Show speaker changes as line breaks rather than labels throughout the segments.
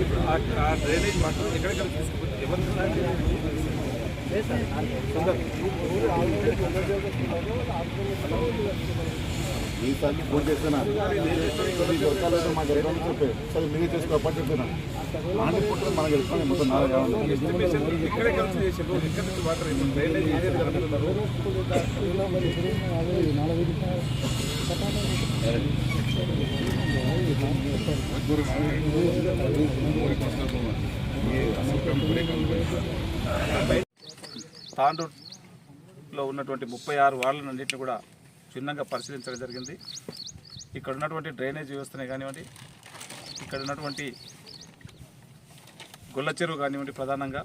ఇప్పుడు ఆ- ఆ డ్రైనేజ్ వాటర్ ఎక్కడెక్కడ తీసుకుపోతే ఎవరు
ఈసారి ఫోన్ చేస్తున్నా. మీకు వర్షాలు మాకు ఎక్కడ చెప్పే. సరే మీరే చేసుకోవాలి చెప్తున్నా. నాటి పుట్టిన మనకి మొత్తం నాలుగు కావాలి
తాండూరులో ఉన్నటువంటి ముప్పై ఆరు వార్డులన్నింటినీ కూడా క్షుణ్ణంగా పరిశీలించడం జరిగింది. ఇక్కడ ఉన్నటువంటి డ్రైనేజ్ వ్యవస్థనే కానివ్వండి ఇక్కడ ఉన్నటువంటి గొల్ల చెరువు కానివ్వండి ప్రధానంగా.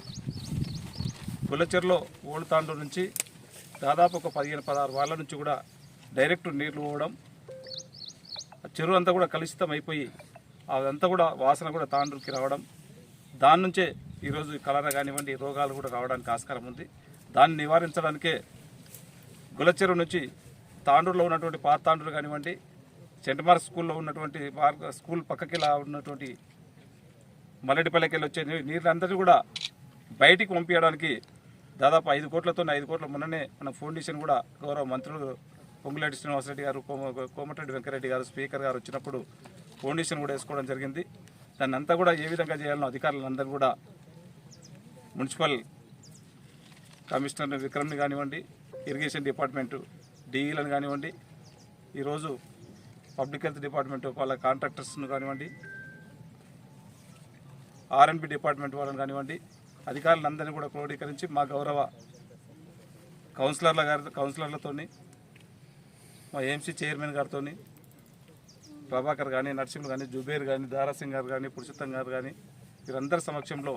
గొల్ల చెరువులో ఓల్డ్ నుంచి దాదాపు ఒక పదిహేను పదహారు వాళ్ళ నుంచి కూడా డైరెక్ట్ నీళ్ళు పోవడం ఆ చెరువు అంతా కూడా కలుషితం అయిపోయి అదంతా కూడా వాసన కూడా తాండ్రుకి రావడం దాని నుంచే ఈరోజు కలరా కానివ్వండి రోగాలు కూడా రావడానికి ఆస్కారం ఉంది. దాన్ని నివారించడానికే గులచెరువు నుంచి తాండూరులో ఉన్నటువంటి పాత తాండూరు కానివ్వండి సెంట్ మార్క్ స్కూల్లో ఉన్నటువంటి మార్గ స్కూల్ పక్కకిలా ఉన్నటువంటి మల్లెడిపల్లెకెళ్ళి వచ్చే నీళ్ళందరినీ కూడా బయటికి పంపించడానికి దాదాపు ఐదు కోట్లతో ఐదు కోట్ల మొన్ననే మన ఫౌండేషన్ కూడా గౌరవ మంత్రులు పొంగులేటి శ్రీనివాసరెడ్డి గారు కోమ కోమటిరెడ్డి వెంకరెడ్డి గారు స్పీకర్ గారు వచ్చినప్పుడు ఫౌండేషన్ కూడా వేసుకోవడం జరిగింది. దాన్ని అంతా కూడా ఏ విధంగా చేయాలనో అధికారులందరూ కూడా మున్సిపల్ కమిషనర్ విక్రమ్ని కానివ్వండి ఇరిగేషన్ డిపార్ట్మెంటు డిఈలను కానివ్వండి ఈరోజు పబ్లిక్ హెల్త్ డిపార్ట్మెంట్ వాళ్ళ కాంట్రాక్టర్స్ను కానివ్వండి ఆర్ఎన్బి డిపార్ట్మెంట్ వాళ్ళని కానివ్వండి అధికారులందరినీ కూడా క్రోడీకరించి మా గౌరవ కౌన్సిలర్ల గారి కౌన్సిలర్లతోని మా ఏఎంసీ చైర్మన్ గారితో ప్రభాకర్ కానీ నర్సింహులు కానీ జుబేర్ కానీ దారాసింగ్ గారు కానీ పురుషోత్తం గారు కానీ వీరందరి సమక్షంలో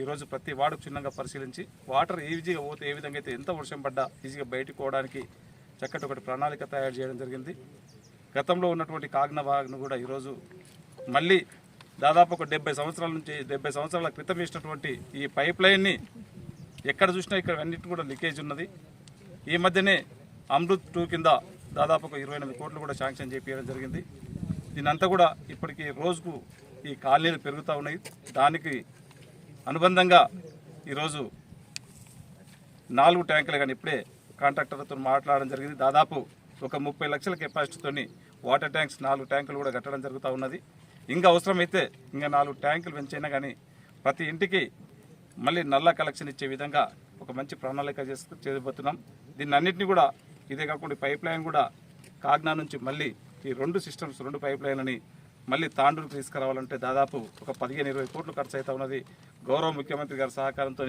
ఈరోజు ప్రతి వాడు క్షుణ్ణంగా పరిశీలించి వాటర్ ఈజీగా పోతే ఏ విధంగా అయితే ఎంత వర్షం పడ్డా ఈజీగా బయటకు పోవడానికి చక్కటి ఒకటి ప్రణాళిక తయారు చేయడం జరిగింది. గతంలో ఉన్నటువంటి కాగ్న వాగ్ను కూడా ఈరోజు మళ్ళీ దాదాపు ఒక డెబ్బై సంవత్సరాల నుంచి డెబ్బై సంవత్సరాల క్రితం వేసినటువంటి ఈ పైప్ లైన్ని ఎక్కడ చూసినా ఇక్కడ అన్నింటి కూడా లీకేజ్ ఉన్నది. ఈ మధ్యనే అమృత్ టూ కింద దాదాపు ఒక ఇరవై ఎనిమిది కోట్లు కూడా శాంక్షన్ చేపించడం జరిగింది. దీనంతా కూడా ఇప్పటికీ రోజుకు ఈ కాలనీలు పెరుగుతూ ఉన్నాయి. దానికి అనుబంధంగా ఈరోజు నాలుగు ట్యాంకులు కానీ ఇప్పుడే కాంట్రాక్టర్తో మాట్లాడడం జరిగింది. దాదాపు ఒక ముప్పై లక్షల కెపాసిటీతోని వాటర్ ట్యాంక్స్ నాలుగు ట్యాంకులు కూడా కట్టడం జరుగుతూ ఉన్నది. ఇంకా అవసరమైతే ఇంకా నాలుగు ట్యాంకులు పెంచైనా కానీ ప్రతి ఇంటికి మళ్ళీ నల్ల కలెక్షన్ ఇచ్చే విధంగా ఒక మంచి ప్రణాళిక చేసు చేయబోతున్నాం. దీన్ని అన్నింటినీ కూడా ఇదే కాకుండా పైప్ లైన్ కూడా కాగ్నా నుంచి మళ్ళీ ఈ రెండు సిస్టమ్స్ రెండు పైప్ లైన్లని మళ్ళీ తాండూరుకు తీసుకురావాలంటే దాదాపు ఒక పదిహేను ఇరవై కోట్లు ఖర్చు అవుతా ఉన్నది. గౌరవ ముఖ్యమంత్రి గారి సహకారంతో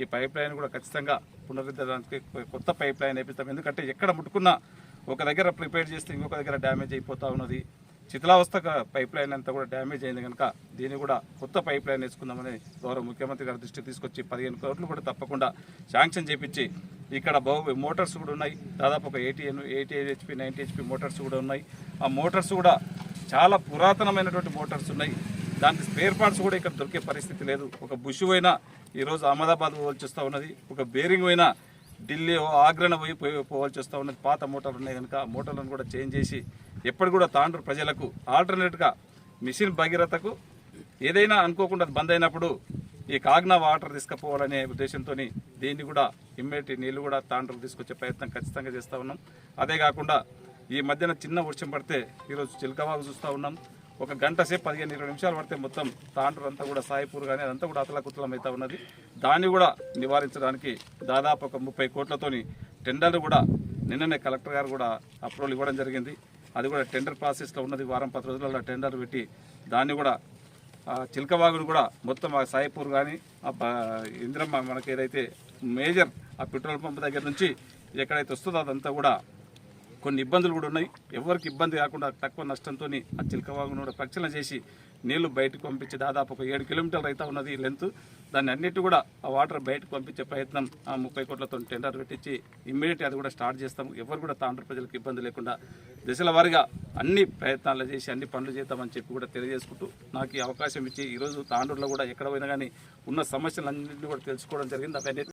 ఈ పైప్ లైన్ కూడా ఖచ్చితంగా పునరుద్ధరణకి కొత్త పైప్ లైన్ వేపిస్తాం. ఎందుకంటే ఎక్కడ ముట్టుకున్నా ఒక దగ్గర ప్రిపేర్ చేస్తే ఇంకొక దగ్గర డ్యామేజ్ అయిపోతా ఉన్నది. శిథిలావస్థ పైప్ లైన్ అంతా కూడా డ్యామేజ్ అయింది కనుక దీన్ని కూడా కొత్త పైప్ లైన్ వేసుకుందామని గౌరవ ముఖ్యమంత్రి గారి దృష్టికి తీసుకొచ్చి పదిహేను కోట్లు కూడా తప్పకుండా శాంక్షన్ చేపించి ఇక్కడ బహు మోటార్స్ కూడా ఉన్నాయి. దాదాపు ఒక eighty eighty HP ninety HP motors కూడా ఉన్నాయి. ఆ మోటార్స్ కూడా చాలా పురాతనమైనటువంటి మోటార్స్ ఉన్నాయి. దానికి స్పేర్ పార్ట్స్ కూడా ఇక్కడ దొరికే పరిస్థితి లేదు. ఒక బుష్ అయినా ఈరోజు అహ్మదాబాద్ పోవాల్సి వస్తూ ఉన్నది. ఒక బేరింగ్ అయినా ఢిల్లీ ఓ ఆగ్రహణ పోయి పోయి పోవాల్సి వస్తూ ఉన్నది. పాత మోటార్లు ఉన్నాయి కనుక ఆ మోటార్లను కూడా చేంజ్ చేసి ఎప్పటి కూడా తాండ్రు ప్రజలకు ఆల్టర్నేట్గా మిషన్ భగీరథకు ఏదైనా అనుకోకుండా అది బంద్ అయినప్పుడు ఈ కాగ్నా వాటర్ తీసుకుపోవాలనే ఉద్దేశంతో దీన్ని కూడా ఇమ్మీడియట్ నీళ్ళు కూడా తాండ్రుకు తీసుకొచ్చే ప్రయత్నం ఖచ్చితంగా చేస్తూ ఉన్నాం. అదే కాకుండా ఈ మధ్యన చిన్న వర్షం పడితే ఈరోజు చిలకవాగు చూస్తూ ఉన్నాం. ఒక గంట సేపు పదిహేను ఇరవై నిమిషాలు పడితే మొత్తం తాండ్రు అంతా కూడా సాయిపూర్ కానీ అదంతా కూడా అతలకుతలం అవుతా ఉన్నది. దాన్ని కూడా నివారించడానికి దాదాపు ఒక ముప్పై కోట్లతోని టెండర్లు కూడా నిన్ననే కలెక్టర్ గారు కూడా అప్రూవల్ ఇవ్వడం జరిగింది. అది కూడా టెండర్ ప్రాసెస్లో ఉన్నది. వారం పది రోజులలో టెండర్ పెట్టి దాన్ని కూడా ఆ చిలకవాగును కూడా మొత్తం ఆ సాయిపూర్ కానీ ఆ ఇంద్రమ్మ మనకి ఏదైతే మేజర్ ఆ పెట్రోల్ పంప్ దగ్గర నుంచి ఎక్కడైతే వస్తుందో అదంతా కూడా కొన్ని ఇబ్బందులు కూడా ఉన్నాయి. ఎవరికి ఇబ్బంది కాకుండా తక్కువ నష్టంతో ఆ చిలకవాగును కూడా ప్రక్షాళన చేసి నీళ్ళు బయటకు పంపించి దాదాపు ఒక ఏడు కిలోమీటర్లు అయితే ఉన్నది లెంత్ దాన్ని అన్నిటి కూడా ఆ వాటర్ బయటకు పంపించే ప్రయత్నం ఆ ముప్పై కోట్లతో టెండర్ పెట్టించి ఇమ్మీడియట్ అది కూడా స్టార్ట్ చేస్తాం. ఎవరు కూడా తాండ్ర ప్రజలకు ఇబ్బంది లేకుండా దశల వారిగా అన్ని ప్రయత్నాలు చేసి అన్ని పనులు చేద్దామని చెప్పి కూడా తెలియజేసుకుంటూ నాకు ఈ అవకాశం ఇచ్చి ఈరోజు తాండూరులో కూడా ఎక్కడ పోయినా కానీ ఉన్న సమస్యలన్నింటినీ కూడా తెలుసుకోవడం జరిగింది. అవన్నీ